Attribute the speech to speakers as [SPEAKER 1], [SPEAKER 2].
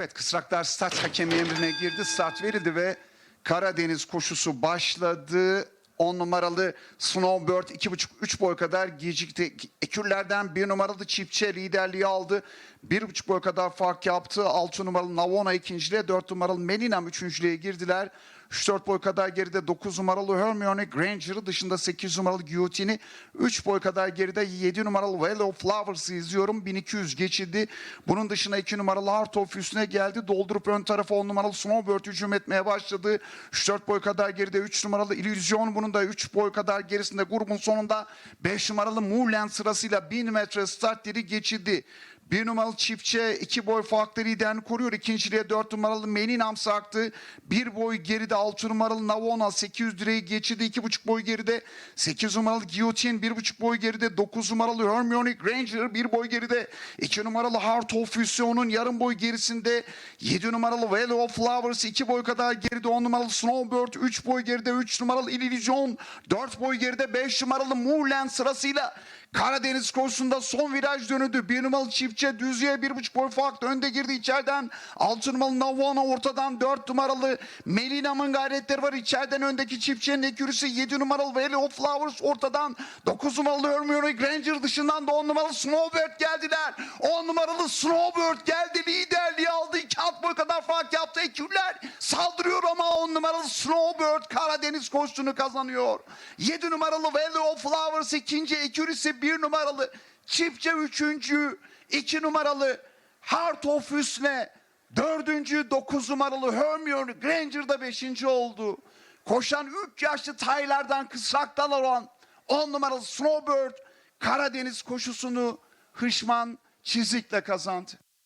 [SPEAKER 1] Evet Kısraklar start hakemi emrine girdi. Start verildi ve Karadeniz koşusu başladı. 10 numaralı Snowbird 2,5-3 boy kadar gecikti. Ekürlerden 1 numaralı Çiftçe liderliği aldı. 1,5 boy kadar fark yaptı. 6 numaralı Navona ikinciliğe, 4 numaralı Melinam üçüncülüğe girdiler. 3-4 boy kadar geride 9 numaralı Hermione Granger'ı dışında 8 numaralı Guillotine'i 3 boy kadar geride 7 numaralı Well of Flowers'ı izliyorum. 1200 geçildi. Bunun dışında 2 numaralı Heart of üstüne geldi. Doldurup ön tarafa 10 numaralı Snowbird hücum etmeye başladı. 3-4 boy kadar geride 3 numaralı Illusion. Bunun da 3 boy kadar gerisinde grubun sonunda 5 numaralı Mulen sırasıyla 1000 metre startleri geçildi. Bir numaralı çiftçe iki boy farklı liderini koruyor. İkinciliğe dört numaralı Meninam sarktı. Bir boy geride altı numaralı Navona 800 direği geçirdi. iki buçuk boy geride. Sekiz numaralı Guillotine bir buçuk boy geride. Dokuz numaralı Hermione Granger bir boy geride. iki numaralı Heart of Fusion'un yarım boy gerisinde. Yedi numaralı Valley of Flowers iki boy kadar geride. On numaralı Snowbird üç boy geride. Üç numaralı Illusion dört boy geride. Beş numaralı Mulen sırasıyla Karadeniz koşusunda son viraj dönüldü. Bir numaralı çiftçe düzlüğe bir buçuk boy farklı önde girdi içeriden. Altı numaralı Navona ortadan dört numaralı Melina'mın gayretleri var. içeriden öndeki çiftçinin ekürüsü yedi numaralı Valley of Flowers ortadan. Dokuz numaralı Hermione Granger dışından da on numaralı Snowbird geldiler. On numaralı Snowbird geldi liderliği aldı. İki alt boy kadar fark yaptı. Ekürler saldırıyor ama on numaralı Snowbird Karadeniz koşusunu kazanıyor. Yedi numaralı Valley of Flowers ikinci ekürüsü bir numaralı çiftçe üçüncü iki numaralı Heart of Hüsne dördüncü dokuz numaralı Hermione Granger da beşinci oldu. Koşan üç yaşlı taylardan kısraktan olan on numaralı Snowbird Karadeniz koşusunu Hışman Çizik'le kazandı.